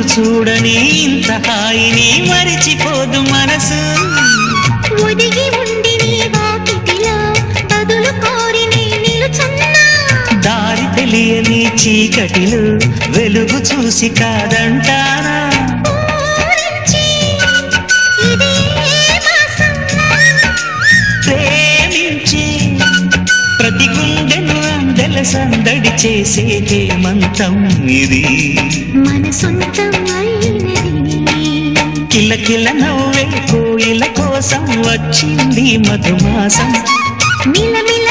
చూడని ఇంత హాయిని మరిచిపోదు మనసు. ఒదిగి ఉండి నీ వాకిటిలో బదులు కోరి నిలుచున్నా దారి తెలియని చీకటిలో వెలుగు చూసి కాదంటానా? సందడి చేసే హేమంతం ఇది. మన సొంతం కిల నవ్వే కోయిల కోసం వచ్చింది మధుమాసం. మిలమిల